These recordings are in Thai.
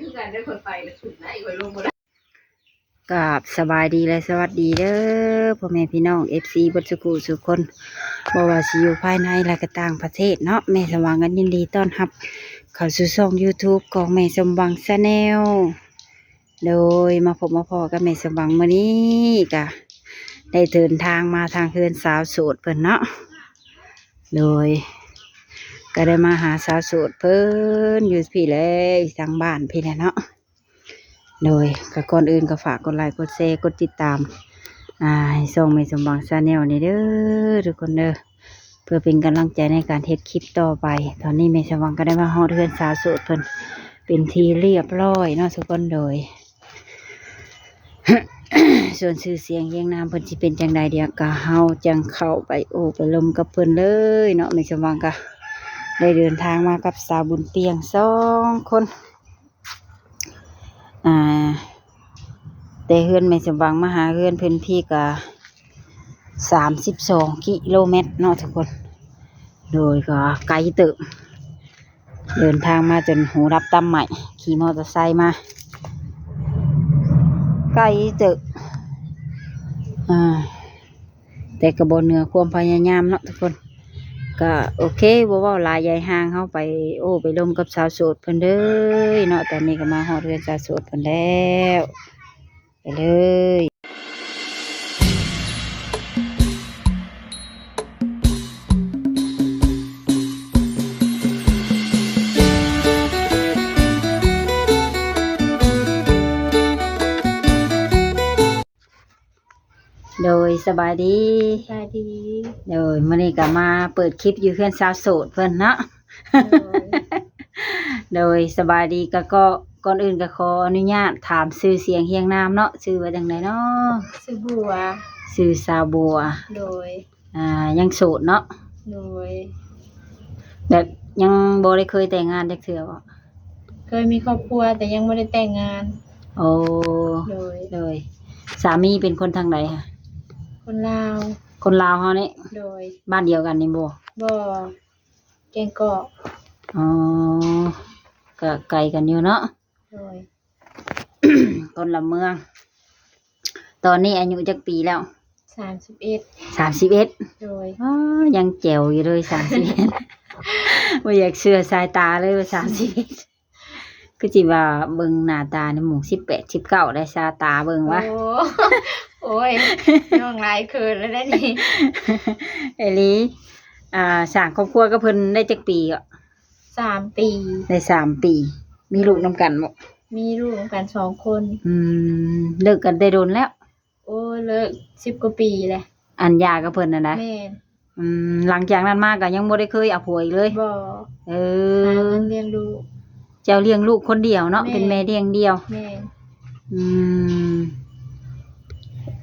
คือกันได้คนไปแล้วฉุดนะอีกคนลงมาได้กับสบายดีและสวัสดีเด้อพ่อแม่พี่น้องเอฟซีบัสกุสุคนบว่าสิอยู่ภายในและก็ต่างประเทศเนาะแม่สว่างกันยินดีต้อนรับ เข้าสู่ช่อง YouTube ของแม่สมหวังชาแนลโดยมาพบมาพอกับแม่สมหวังมื้อนี้ก็ได้เดินทางมาทางเฮือนสาวโสดเพิ่นเนาะโดย ก็ได้มาหาสาวโสดเพิ่นอยู่พี่เลยทางบ้านพี่แหละเนาะโดยก็ก่อนอื่นก็ฝากกดไลค์กดแชร์กดติดตามอ่าส่งไม่สมบังชาแนลนี่เด้อทุกคนเด้อเพื่อเป็นกำลังใจในการเฮ็ดคลิปต่อไป ตอนนี้เมสมบังก็ได้มาฮอดเรือนสาวโสดเพิ่นเป็นทีเรียบร้อยเนาะทุกคนโดยส่วนชื่อเสียงเรียงนามเพิ่นสิเป็นจังใดเดียวก็เฮาจังเข้าไปโอ้ไปลมกับเพิ่นเลยเนาะเมสมบังก็ ได้เดินทางมากับสาวบุญเตียงสองคนอ่าแต่เฮือนไม่สมหวังมาหาเฮือนเพิ่นพี่ก็สามสิบสองกิโลเมตรเนาะทุกคน โดยก็ไกลตึกเดินทางมาจนหูรับตำใหม่ ขี่มอเตอร์ไซค์มา ไกลตึกอ่าแต่กระบนเหนือความพยายามเนาะทุกคน ก็โอเคบ่เว้าลายใหญ่ห่างเข้าไป โอ้ไปลมกับสาวโสดเพิ่นเด้อเนาะตอนนี้ก็มาฮอดเรือนสาวโสดเพิ่นแล้วไปเลย โดยสบายดีสบายดี โดยมื่อนี้ก็มาเปิดคลิปอยู่เพื่อนสาวโสดเพิ่นเนาะโดยสบายดีก็ก็ก่อนอื่นก็ขออนุญาตถามชื่อเสียงเฮียงนามเนาะชื่อว่าจังไดเนาะซื้อบัวชื่อสาวบัว โดย อ่ายังโสดเนาะโดย แบบยังบ่ได้เคยแต่งงานจักเทื่อบ่เคยมีครอบครัวแต่ยังไม่ได้แต่งงาน โอ้โดยโดยสามีเป็นคนทางใดคะ คนลาว คนลาวเฮานี่โดยบ้านเดียวกันนี่บ่บ่อแกงเกาะอ๋อก็ไกลกันอยู่เนาะโดย คนละเมือง ตอนนี้อายุจักปีแล้วสามสิบเอ็ดสามสิบเอ็ดโดยยังแจ๋วอยู่เลยสามสิบเอ็ดว่าอยากเชื่อสายตาเลยว่าสามสิบเอ็ด ก็จิว่าเบิ่งหน้าตาในหมู่สิบแปดสิบเก้าได้สายตาเบิ่งวะโอ้โอ้ยน้องหลายคืนแล้วได้นี่ไอ้ลีอ่าสร้างครอบครัวก็เพิ่นได้จักปีอะสามปี ได้สามปี มีลูกนำกันบ่มีลูกกันสองคน อืมเลิกกันได้โดนแล้ว โอ้เลิกสิบกว่าปีแหละอันยากับเพิ่นน่ะนะแม่นอืมหลังจากนั้นมาก็ยังบ่ได้เคยเอาผัวอีกเลยบ่เอหาอเงินเลี้ยงลูก เจ้าเลี้ยงลูกคนเดียวเนาะแม่ เป็นแม่เลี้ยงเดียว แม่นอืม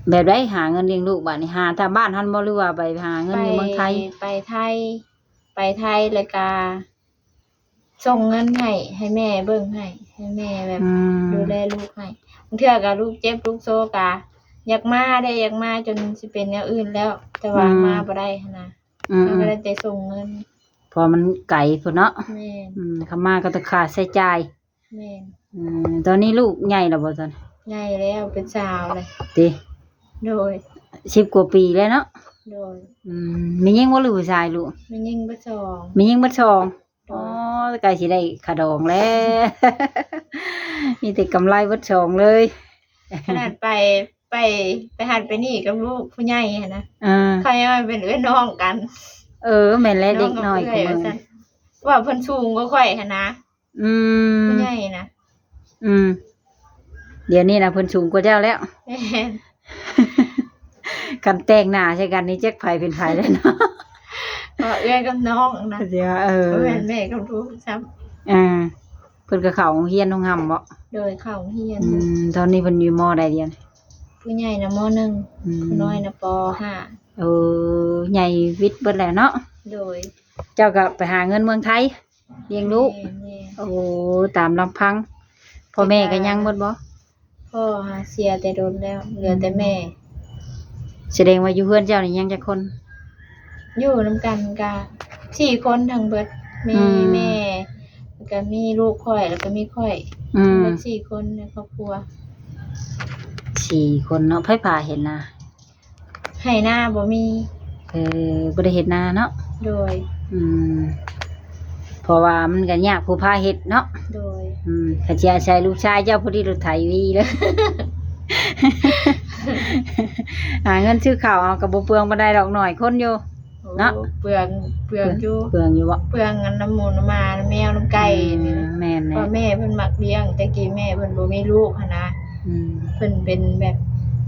แบบได้หาเงินเลี้ยงลูกบ้านนี่หาถ้าบ้านท่านบ่หรือว่าไปหาเงินอยู่เมืองไทย ไปไทย ไปไทยแล้วก็ส่งเงินให้ให้แม่เบิ่งให้ให้แม่แบบ อืมดูแลลูกให้บางเทื่อก็ลูกเจ็บลูกโซกะอยากมาได้อยากมาจนสิเป็นแนวอื่นแล้ว แต่ว่ามาบ่ได้หั้นนะอืมมันก็ได้แต่ส่งเงิน พอมันไก่พุ่นเนาะแม่นอืมคำมาก็ต้องค่าใช้จ่ายแม่นอืมตอนนี้ลูกใหญ่แล้วบ่ตอนใหญ่แล้วเป็นสาวเลยติโดย สิบกว่าปีแล้วเนาะโดยอืมมียิ่งบ่หรือผู้ชายลูกมันยิ่งบ่สองมียิ่งบ่ชองโดอ๋อยใกล้สิได้ขาดองแล้ว มีแต่กำไรเบ่ชองเลยขนาดไปไปไปหัดไปนี่กับลูกผู้ใหญ่หั้นนะอ่า เขายังมาเป็นเอื้อน้องกัน เออแม่นแล้วเด็กน้อยขของว่ามึงซั่นว่าเพิ่นสูงก็ค่อยหั้นนะอืมผู้ใหญ่นะอืม เดี๋ยวนี้นะเพิ่นสูงกว่าเจ้าแล้วแม่นกันแต่งหน้าใช่กันนี่แจ็คไผเป็นไผเลยเนาะว่าเอื้อกับน้องนะเดี๋ยวเออเอื้อนแม่กับลูกซ้อ่าเพิ่นก็เข้าโรงเรียนโรงหำบ่ำโดยเข้าโรงเรียนอืมตอนนี้เพิ่นอยู่มใดเรียนผู้ใหญ่นะมหนึ่งอืมผู้น้อยนะปห้า เออใหญ่วิทย์เบิดแล้วเนาะโดยเจ้าก็ไปหาเงินเมืองไทยเลี้ยงลูกแม่แม่โอ้ตามลำพังพ่อแม่ก็ยังเบิดบ่พ่อหาเสียแต่โดนแล้ว เหลือแต่แม่ แสดงว่าอยู่เฮือนเจ้านี่ยังจักคน อยู่นํกันกะสี่คนทั้งเบิดแม่อืม แม่ก็มีลูกข่อยแล้วก็มีข่อยอืมเป็นสี่คนในครอบครัวสี่คนเนาะไผผ่าเห็นนา ให้หน้าบ่มี เออบ่ได้เฮ็ดนาเนาะโดย อืมเพราะว่ามันก็ยากผู้พาเฮ็ดเนาะโดย อืมข้าเจ้าชายลูกชายเจ้าพอดีรถไถวีเลย หาเงินซื้อข้าวเอากับบ่เปลืองบ่ได้ดอกหน่อยคนอยู่โอ้เนาะ เปลืองเปลืองอยู่เปลืองอยู่บ่เปลืองอันน้ำหมูน้ำมาน้ำแมวน้ำไก่นี่นะแม่นพ่อแน่แม่เพิ่นมักเลี้ยงแต่กี้แม่เพิ่นบ่มีลูกหันนะอืมเพิ่นเป็นแบบ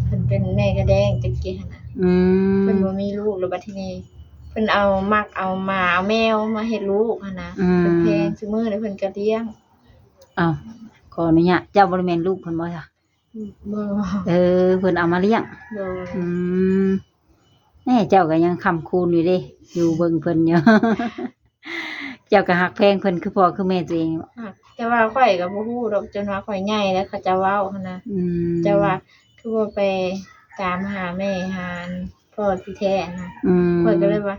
เพิ่นเป็นแม่กระแดงแต่กี้หันนะ อืมเพิ่นบ่มีลูกแล้วบัดทีนี้เพิ่นเอามักเอาหมาเอาแมวมาเฮ็ดลูกหันนะอืม เพิ่นแพงซุมื้อนี้เพิ่นก็เลี้ยงเอาขออนุญาตเจ้าบ่ได้แม่นลูกเพิ่นบ่จ้ะบ่เออเพิ่นเอามาเลี้ยง โดยอืมแน่เจ้าก็ยังคำคูณอยู่เด้ อยู่เบิ่งเพิ่นอยู่ เจ้าก็หักแพงเพิ่นคือพ่อคือแม่ตัวเองบ่อะแต่ว่าข่อยก็บ่ฮู้ดอกจนว่าข่อยใหญ่แล้วเขาจะเว้าหันนะ อืมจะว่าคือว่าไป ตามหาแม่หาพ่อที่แท้นะอืมข่อยก็เลยว่า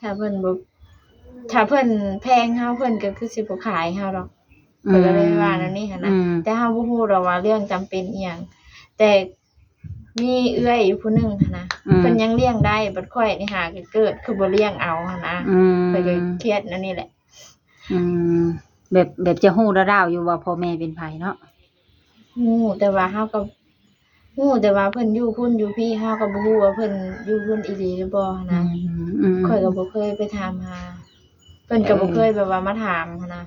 ถ้าเพิ่นบ่ถ้าเพิ่นแพงเฮาเพิ่นก็คือสิบ่ขายเฮาดอกข่อยก็เลยว่าแนวนี้หั่นนะอืมแต่เฮาบ่ฮู้ดอกว่าเรื่องจำเป็นอีหยังแต่มีเอื้อยอยู่ผู้หนึงหั่นนะอืมเพิ่นยังเลี้ยงได้บัดข่อยนี่หาก็เกิดคือบ่เลี้ยงเอาหั่นนะอืมข่อยก็เครียดนั่นนี่แหละ อืมแบบแบบจะฮู้ระดาวอยู่ว่าพ่อแม่เป็นไผเนาะฮู้แต่ว่าเฮาก็ ฮู้แต่ว่าเพิ่นอยู่พุ่นอยู่พี่เฮาก็บ่ฮู้ว่าเพิ่นอยู่พุ่นอีหลีหรือบ่หั่นนะอืมข่อยก็บ่เคยไปถามหาเพิ่นก็บ่เคยแบบว่ามาถามหั้นนะ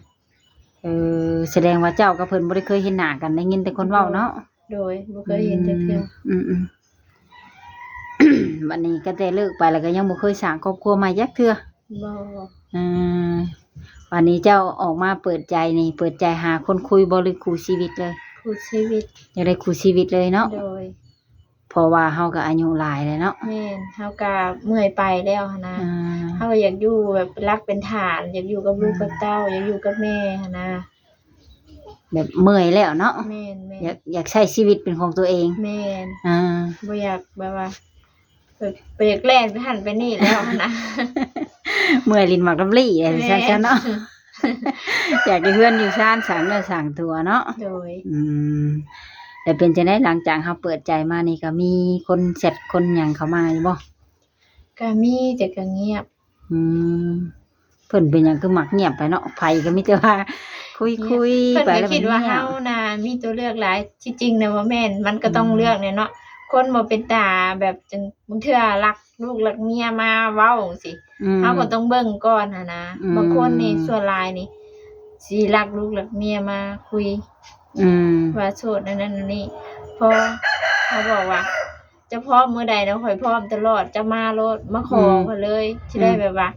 เออแสดงว่าเจ้ากับเพิ่นบ่ได้เคยเห็นหน้ากันได้ยินแต่คนเว้าเนาะโดยบ่เคยเห็นจักเทื่ออืมอืมวันนี้ก็แต่เลิกไปแล้วก็ยังบ่เคยสร้างครอบครัวใหม่ยักเทื่อบ่อ่าวันนี้เจ้าออกมาเปิดใจนี่ เปิดใจหาคนคุยบ่หรือคู่ชีวิตเลย คู่ชีวิตอยากได้คู่ชีวิตเลยเนาะโดยเพราะว่าเฮาก็อายุหลายแล้วเนาะแม่นเฮาก็เมื่อยไปแล้วหั้นนะอ่าเฮาก็อยากอยู่แบบรักเป็นฐาน อยากอยู่กับลูกกับเต้า อยากอยู่กับแม่หั้นนะแบบเมื่อยแล้วเนาะแม่นแม่อยากอยากใช้ชีวิตเป็นของตัวเองแม่นอ่าบ่อยากแบบว่าแบบไปอยากแล่นไปหันไปนี่แล้วหั้นนะ เมื่อยลิ้นหมักลำลี่อะไรซั่นๆเนาะ อยากได้เพื่อนอยู่ซ่านสร้างเนื้อสร้างตัวเนาะโดย อืมแต่เป็นจะได้หลังจากเฮาเปิดใจมานี่ก็มีคนเสร็จคนหยังเข้ามาอยู่บ่ก็มีแต่ก็เงียบ อืมเพิ่นเป็นหยังคือมักเงียบไปเนาะไผก็มีแต่ว่า คุยคุยเพิ่นไปก็แล้วคิดว่ามันงียเฮาบน่ะมีตัวเลือกหลายที่จริงนะว่าแม่นมันก็ต้องอืมเลือกเนี่ยเนาะคนบ่เป็นตาแบบจังบางเทื่อรักลูกรักเมียมาเว้าสิอื มเฮาก็ต้องเบิ่งก่อนหั่นนะอืม บางคนนี่ส่วนหลายนี่สิรักลูกรักเมียมาคุย อืม ว่าโสดนั่นนั่นนี่พอเขาบอกว่า จะพร้อมมื้อใดนะข่อยพร้อมตลอดจะมาโลดมาขอเพิ่นเลยสิได้แบบว่า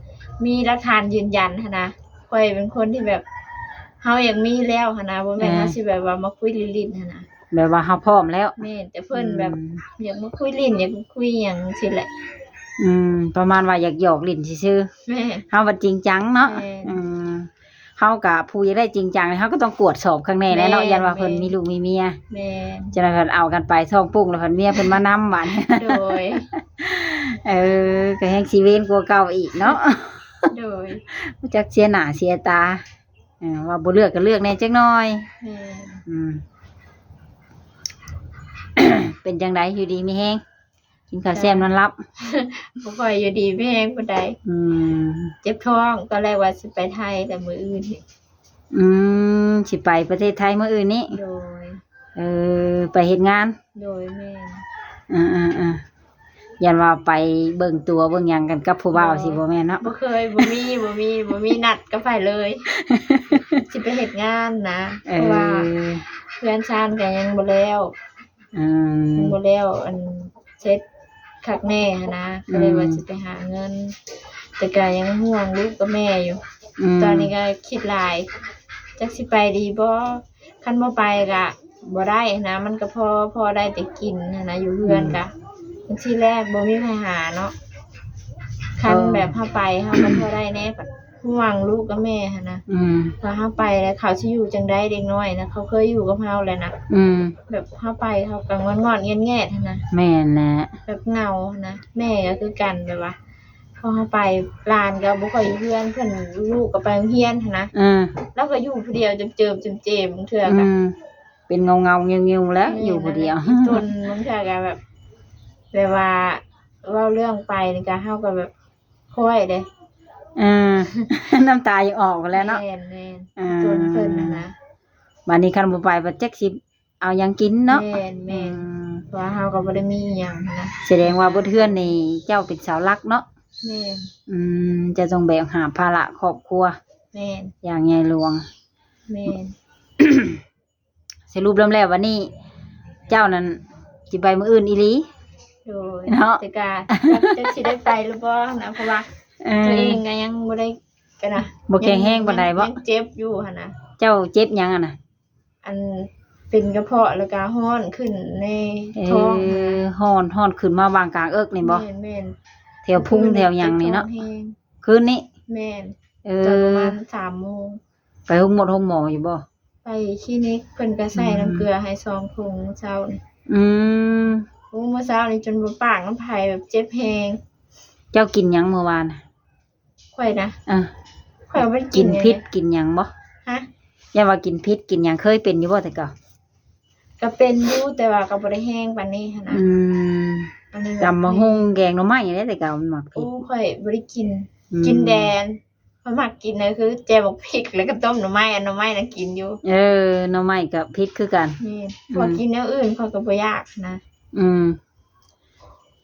มีหลักฐานยืนยันหั่นนะข่อยเป็นคนที่แบบเฮาอยากมีแล้วหั่นนะบ่แม่นว่าสิแบบว่ามาคุยลิ้นๆหั่นนะแบบว่าเฮาพร้อมแล้วแม่นแต่เพิ่นแบบอยากมาคุยลิ้นอยากคุยหยังสิแหละ อืม ประมาณว่าอยากหยอกลิ้นซื่อแม่ๆเฮาว่าจริงจังเนาะแม่นอืมเฮากับผู้อยากได้จริงจังเฮาก็ต้องกวดสอบข้างในแน่เนาะแม่นยันว่าเพิ่นแม่น มีลูกมีเมียแม่นจะได้เพิ่นเอากันไปท้องปุ้งแล้วเพิ่นเมียเพิ่นมานำหวาน โดย เออก็แฮงสิเว้นกว่าเก่าอีกเนาะ โดยรู้จักเสียหน้าเสียตาเออว่าบ่เลือกก็เลือกแหน่จักหน่อย แม่นอืม เป็นจังไดอยู่ดีมีแฮง กินข้าวแซ่บนอนหลับบ่ค่อยอยู่ดีแม่งปานใดอืมเจ็บท้องตอนแรกว่าสิไปไทยแต่มื้ออื่นนี่อืมสิไปประเทศไทยมื้ออื่นนี้ โดย เออ ไปเฮ็ดงานโดยแม่นอ่าอ่าอ่ายันว่าไปเบิ่งตัวเบิ่งหยังกันกับผู้บ่าวสิบ่แม่นเนาะบ่เคยบ่มีบ่มีบ่มีนัดก็ไปเลย สิไปเฮ็ดงานนะเอเพราะว่าอเพื่อนชานก็ยังบ่แล้วอืม ยังบ่แล้วอันเซ็ต คักแน่หั้นนะก็เลยอืมว่าสิไปหาเงิน แต่ก็ยังห่วงลูกกับแม่อยู่ มตอนนี้ก็คิดหลายจักสิไปดีบ่คันบ่ไปก็บ่ได้นะ มันก็พอพอได้แต่กินหั้นนะอยู่เรือนก็บางทีแรกบ่มีใครหาเนาะคันแบบเฮาไปเฮาก็พอได้แน่ก็ ห่วงลูกกับแม่หั้นนะอืมพอเฮาไปแล้วเขาสิอยู่จังไดเด็กน้อยนะเขาเคยอยู่กับเฮาแล้วนะอืม แบบเฮาไปเขาก็งอนๆแง่ๆหั้นนะแม่นแหละแบบเหงาหั้นนะแม่ก็คือกันแบบว่าพอเฮาไปลานก็บ่ค่อยอยู่เพื่อนเพิ่นลูกก็ไปโรงเรียนหั้นนะเออแล้วก็อยู่ผู้เดียวเจิมๆเจมๆบางเทื่ออืก็ ม เป็นเงาเงาๆเงียวเงียวๆแล้ว อยู่คนเดียว จนบางเทื่อก็แบบแบบว่าเว้าเรื่องไปนี่ก็เฮาก็แบบค่อยเด้เออน้ำตายังออกแล้วเนาะ แม่นแม่นอ่า จนเพิ่นน่ะนะวันนี้คันบ่ไปบ่จักสิเอาหยังกินเนาะแม่นแม่นอืมเพราะว่าเฮาก็บ่ได้มีอิหยังนะแสดงว่าบ่เทื่อนนี่เจ้าเป็นสาวหลักเนาะแม่นอืมจะต้องแบกหาภาระครอบครัว แม่นอย่างใหญ่หลวง แม่นสรุปแล้วแล้ววันนี้ เจ้านั้นสิไปมื้ออื่นอีหลี โดยเนาะ แต่ก็จะสิได้ไปหรือบ่นะเพราะว่า เอตัวอเองก็ยังบ่ได้กันนะบ่แข็งแรงปานใดบ่ ยังเจ็บอยู่หั่นนะเจ้าเจ็บหยังอะน่ะอันเป็นกระเพาะแล้วก็ห้อนขึ้นในเอท้องอฮ้อนฮ้อนขึ้นมาวางกลางเอิกนี่บ่แม่นแม่นแถวพุงแถวหยังนี่เนาะจ็บท้องแห้งคืนนี้ แม่นเอตอนประอมาณสามโมงไปห้องหมดห้องหมออยู่บ่ ไปคลินิกเพิ่นก็ใส่น้ำเกลือให้ซองถุงเช้านี่อืมถุงเมื่อเช้านี่จนบ่ปากน้ำไผแบบเจ็บแฮงเจ้ากินหยังเมื่อวานน่ะ ข่อยนะอะข่อยบ่ได้กินเลยพิษกินหยังบ่ฮะอย่าว่ากินพิษกินหยังเคยเป็นอยู่บ่แต่ก็ก็เป็นอยู่แต่ว่าก็บ่ได้แห้งปานนี้หันนะอืมอันนี้แบบจำมาฮงแกงหน่อไม้อย่างนี้แต่ก็มันหมักพิโอ้ษข่อยบ่ได้กิน อืมกินแดนข่อยมักกินนะคือแจ่วบกพริกแล้วก็ต้มหน่อไม้อันหน่อไม้น่ะกินอยู่เออหน่อไม้กับพิษคือกัน นี่พอกินแนวอื่นข่อยก็บ่อยากนะ อืม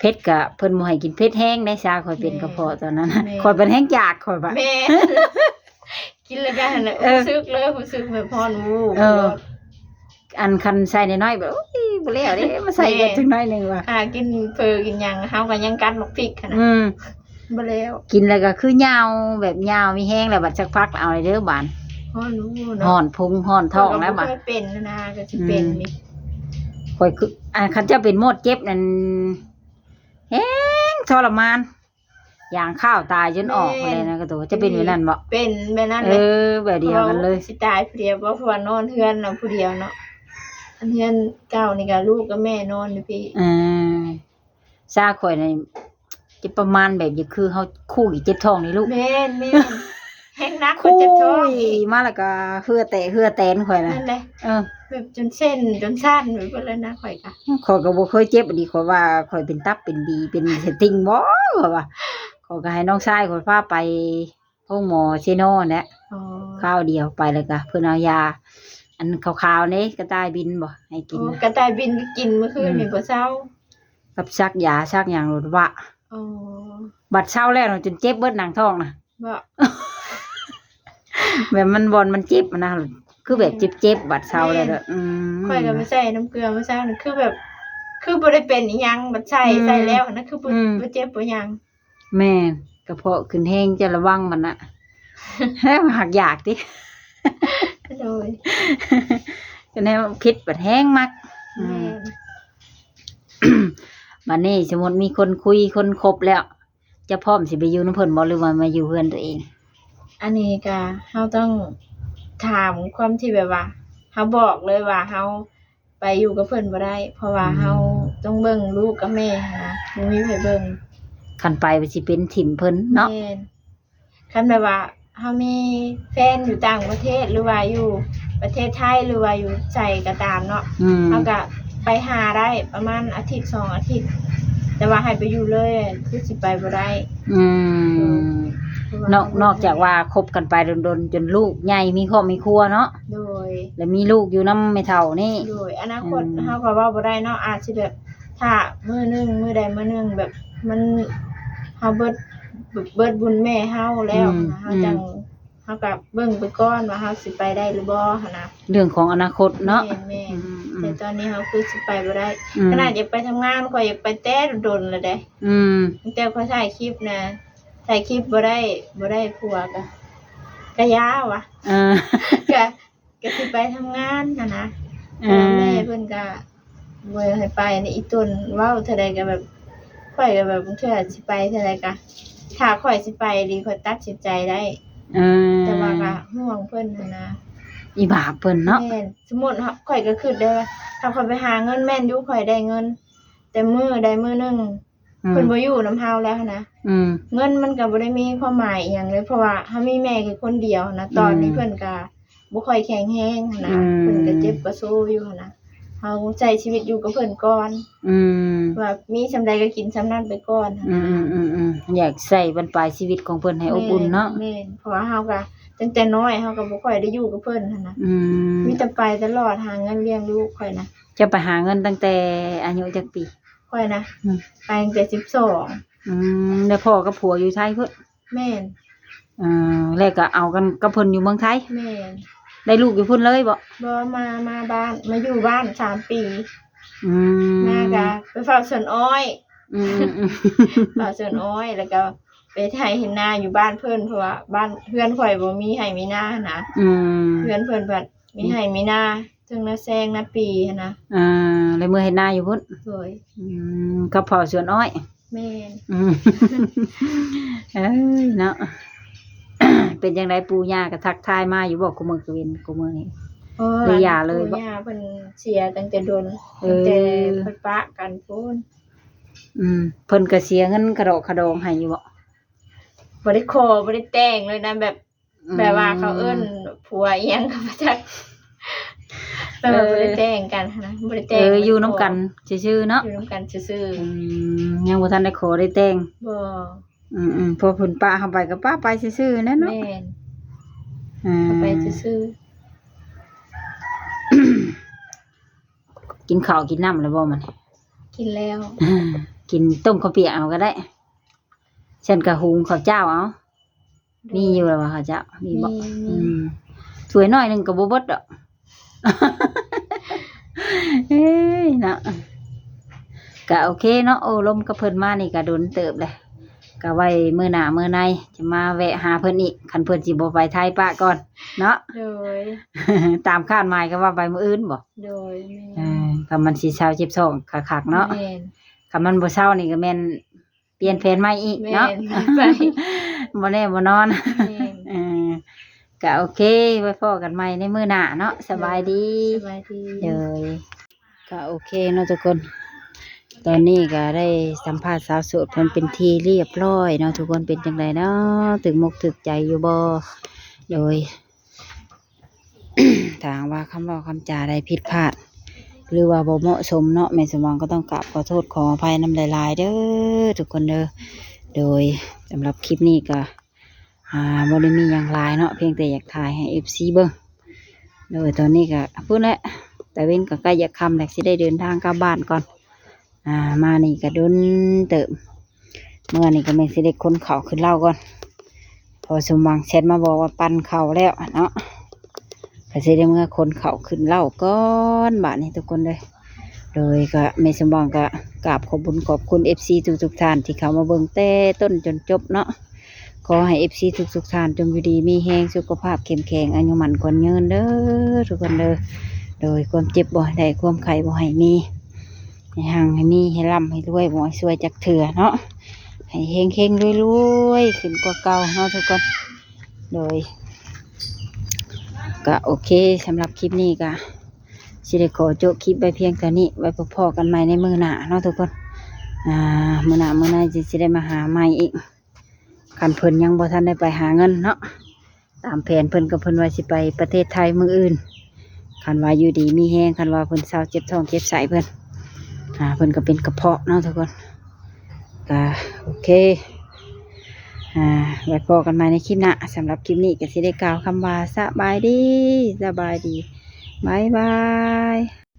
เผ็ดกะเพิ่นบ่ให้กินเผ็ดแห้งได้ซาข่อยเป็นกระเพาะตอนนั้นน่ะข่อยเป็นแห้งยากข่อยว่า แม่กินแล้วก็หั่นน่ะเออ รู้สึกเลยรู้สึกแบบพอนวูบเออ อันคันใส่น้อยๆแบบโอ้ยบ่แล้วเด้มาใส่กันจังน้อยหนึงว่ะหากินเฟอกินหยังเฮาก็ยังกัดบักพริกหั่นน่ะอืม บ่แล้วกินแล้วก็คือยาวแบบยาวมีแห้งแล้วบัดสักพักเอาเลยเด้อบานพอนวูบห่อเนาะนพุงห่อนท้องแล้วข่บัยดก็บ่เคยเป็นนะก็สิเป็นอืมมีข่อยคืออันคันเจะเป็นโมดเจ็บนั่น แห้งทรมานอย่างข้าวตายจนออกเลยนะกระตัวจะเป็นแบบนั้นบ่เป็นแบบนั้นเอเลยอแบบเดียวกันเลยสิตายผู้เดียวบ่เพราะว่านอนเฮือนน่ะผู้เดียวเนาะอันเฮือนเก่านี่ก็ลูกกับแม่นอนอยู่พี่อ่าซาข่อยนี่จะประมาณแบบอย่าคือเฮาคู่อีเจ็บท้องนี่ลูกแม่นแม่นแห้งนักกว่าคู่เจ็บท้องอีมาแล้วก็เฮือแตะเฮือแตนข่อยน่ะนั่นแหละเออ แบบจนเส้นจนสั้นไปหมดเลยนะข่อยก็ข่อยก็บ่เคยเจ็บอันนี้ข่อยว่าข่อยเป็นตับเป็นบีเป็นเซตติ้งบ่ข่อยว่าข่อยก็ให้น้องชายข่อยพาไปห้องหมอเซโนแหละอ๋อข้าวเดียวไปแล้วก็เพิ่นเอายา อันขาวๆนี่กระต่ายบินบ่ให้กินโอ้น่ะกระต่ายบินก็กินเมื่อคืนอืมนี่บ่เช้า กับซักยาซักหยังรถว่าอ๋อบัดเช้าแล้วน่ะจนเจ็บเบิดหนังท้องน่ะบ่แบบมันบอลมันเจ็บอะนะ คือแบบเจ็บๆบัดเช้าแล้วเด้ออืมข่อยก็ไปใส่น้ำเกลือเมื่อเช้านี่คือแบบ คือบ่ได้เป็นอีหยังบัดใส่อืมใส่แล้วนะคือบ่อืมบ่เจ็บบ่หยังแม่นกระเพาะขึ้นแห้งจะระวังมันน่ะ ให้มันหักอยากติ โดยจนให้มันพิษบัดแห้งมักอืแม่ม นบัดนี้สมมุติมีคนคุยคนคบแล้ว จะพร้อมสิไปอยู่นำเพิ่นบ่หรือว่ามาอยู่เพื่อนตัวเอง อันนี้ก็เฮาต้อง ถามความที่แบบว่าเฮาบอกเลยว่าเฮาไปอยู่กับเพิ่นบ่ได้ เพราะว่าอืมเฮาต้องเบิ่งลูกกับแม่นะบ่มีไผเบิ่งคันไปไปสิเป็นถิ่มเพิ่นเนาะแม่นคันแบบว่าเฮามีแฟนอยู่ต่างประเทศหรือว่าอยู่ประเทศไทยหรือว่าอยู่ใจก็ตามเนาะอืมเฮาก็ไปหาได้ประมาณอาทิตย์สองอาทิตย์ แต่ว่าให้ไปอยู่เลย คือสิไปบ่ได้ อืมเพราะว่า นอกนอกจากว่าคบกันไปดนๆจนลูกใหญ่มีครอบมีครัวเนาะโดย แล้วมีลูกอยู่นำไม่เท่านี่ โดยอนาคตอืม เฮาก็เว้าบ่ได้เนาะอาจสิแบบ ถ้ามื้อหนึงมื้อใดมื้อหนึงแบบ มันเฮาเบิดเบิดบุญแม่เฮาแล้วนะเฮาจังเฮาก็เบิ่งไปก่อนว่าเฮาสิไปได้หรือบ่หั่นนะเรื่องของอนาคตเนาะแม่นแม่นอืมอืแต่มตอนนี้เฮาคือสิไปบ่ได้อืมขนาดอยากไปทำงานข่อยอยากไปแต่ดนๆแล้วเด้อืมตั้งแต่ข่อยถ่ายคลิปนะ ถ่ายคลิปบ่ได้บ่ได้ผัวก็ก็ยาวะเออ ก็ก็สิไปทำงานน่ะนะเอพ่ออแม่เพิ่นก็บ่ให้ไปนี่อีต้นเว้าเท่าใดก็แบบข่อยก็แบบบางเทื่อสิไปเท่าใดก็ถ้าข่อยสิไปดีข่อยตัดสินใจได้ เออแต่ว่าก็ห่วงเพิ่นน่ะนะอีบาปเพิ่นเนาะ แม่นสมมุติเฮาข่อยก็คิดได้ว่าถ้าข่อยไปหาเงินแม่นอยู่ข่อยได้เงิน แต่มื้อใดมื้อหนึงอืม เพิ่นบ่อยู่นํเฮาแล้วนะอืม เงินมันก็บ่ได้มีความหมายอหย่างเลยเพราะว่าเฮามีแม่แค่คนเดียวนะตอนนี้อืมเพิ่นก็บ่ค่อยแข็งแรงหั้นนะอืม เพิ่นก็เจ็บก็สู้อยู่หั้นนะเฮาใช้ชีวิตอยู่กับเพิ่นก่อน อืมว่ามีซำใดก็กินซำนั้นไปก่อนหั้นอืนะมอืมอืมอืมอยากใส่บรรปลายชีวิตของเพิ่นให้อบอุ่นเนาะแม่นเพราะว่าเฮาก็ตั้งแต่น้อยเฮาก็บ่ค่อยได้อยู่กับเพิ่นหั้นนะอืมมีแต่ไปตลอดหาเงินเลี้ยงลูกค่อยนะจะไปหาเงินตั้งแต่อายุจักปี ค่อยนะอืม ไปตั้งแต่12อืมแล้วพ่อกับผัวอยู่ไทยเพิ่นแม่นอ่าแล้วก็เอากันกับเพิ่นอยู่เมืองไทย แม่นได้ลูกอยู่พุ่นเลยบ่บ่มามาบ้านมาอยู่บ้านสามปีอืมมาก็ไปเฝ้าสวนอ้อยอืมอืมอืมป่าสวนอ้อยแล้วก็ไปไถเห็นนาอยู่บ้านเพื่อนเพราะว่าบ้านเพื่อนข่อยบ่มีไห้มีนานะอืมเพื่อนเพิ่นเพิ่นมีไห้มีนา ถึงนาแซงนาปีหั้นนะอ่าเลยมือเห็นหน้าอยู่พุ่นสวยอืมกับพ่อสวนอ้อย แม่นอืมเอ้ยเนาะ เป็นจังไดปู่ย่าก็ทักทายมาอยู่บอกกูมือกูเวนกูมือนี่ โอ้หรือหย่าเลยบ่ปู่ย่าเพิ่นเสียตั้งแต่โดนเออตั้งแต่เพิ่นปะกันพูนอืมเพิ่นก็เสียเงินกระดอกกระดองให้อยู่บ่บ่ได้ขอบ่ได้แต่งเลยนะแบบแบบว่าเขาเอิ้นผัวอีหยังก็บ่จัก แบบว่าบ่ได้แต่งกันหั้นนะบ่ได้เอแต่งออยู่น้ำกันชื่อๆเนาะอยู่นํกันซื่ออืมยังบ่ทันได้ขอได้แต่งๆบ่อืมอืมพอเพิ่นป้าเข้าไปก็ป้าไปซื่อๆนั่นเนาะแม่นอ่าเอาไปซื่อกินข้าวกินน้ำแล้วบ่มัน ๆกินแล้วกินต้มข้าวเปียกเอาก็ได้ฉันก็หุงข้าวเจ้าเอามีอยู่แล้วว่าข้าวเจ้ามีบ่มีอืมสวยหน่อยหนึงก็บ่เบิดดอก เอ้ยเนาะก็โอเคเนาะโอ้ลมกับเพิ่นมานี่ก็โดนเติบเลยก็ไว้มื้อหน้ามื้อในจะมาแวะหาเพิ่นอีกคันเพิ่นสิบ่ไปไทยปะก่อน เนาะโดย ตามคาดหมายก็ว่าไปมื้ออื่นบ่โดยเอแม่อคำมันสิเช้าเจ็บท้องคักๆเนาะแม่นคำมันบ่เช้านี่ก็แม่นเปลี่ยนแผนใหม่อีกแม่เนาะนไปบ่แน่บ่นอน แม่นเออ ก็โอเคไว้พอกันใหม่ในมื้อหน้าเนาะสบายดีสบายดีเลยก็โอเคเนาะทุกคน ตอนนี้ก็ได้สัมภาษณ์สาวโสดเพิ่นเป็นที่เรียบร้อยเนาะทุกคนเป็นจังไดเนาะถึงมกถึกใจอยู่บ่โดยถามว่าคำเว่าคำจาใดผิดพลาด หรือว่าบ่เหมาะสมเนาะแม่สมองก็ต้องกราบขอโทษขออภัยนำหลายๆเด้อทุกคนเด้อโดยสำหรับคลิปนี้ก็ อ่าบ่ได้มีอย่างลายเนาะเพียงแต่อยากถ่ายให้ FC เบิ่งโดยตอนนี้ก็พูดแล้วแต่เว้นก็ใกล้จะคำแล้วสิได้เดินทางกลับบ้านก่อน อ่า มานี่ก็โดนเติมเมื่อนี่ก็แม่นสิได้คนเขาขึ้นเล่าก่อน พอสมหวังแชทมาบอกว่าปั่นเขาแล้วเนาะก็สิได้เมื่อคนเขาขึ้นเล่าก่อนบานี้ทุกคนเลย โดยก็แม่สมหวังก็กราบขอบุญขอบคุณ FC ทุกทุกท่านที่เขามาเบิ่งแต่ต้นจนจบเนาะ อให้ FC ทุกทุกๆท่านจงอยู่ดีมีแรงสุขภาพเข้มแข็งอายุมันกวนยืนเด้อทุกคนเด้อโดยความเจ็บบ่ให้ได้ความไข้บ่ให้มีให้หังให้มีให้ร่ำให้รวยบ่ให้สวยจากเถื่อเนาะให้เฮงเฮงรวยรวยๆขึ้นกว่าเก่าเนาะทุกคนโดยก็โอเคสำหรับคลิปนี้ก็สิได้ขอจบคลิปไปเพียงเท่านี้ไว้พบๆกันใหม่ในมือหน้าเนาะทุกคนอ่ามือหน้ามือหน้าจะสิได้มาหาใหม่อีก คันเพิ่นยังบ่ทันได้ไปหาเงินเนาะตามแผนเพิ่นกับเพิ่นว่าสิไปประเทศไทยมืออื่นคันว่าอยู่ดีมีแฮงคันว่าเพิ่นเศร้าเจ็บท้องเจ็บไสเพิ่นอ่าเพิ่นก็เป็นกระเพาะเนาะทุกคนก็โอเคอ่าไว้พอกันม่ในคลิปหน้าสำหรับคลิปนี้ก็สิได้กล่าวคำว่าสบายดีสบายดีบายบาย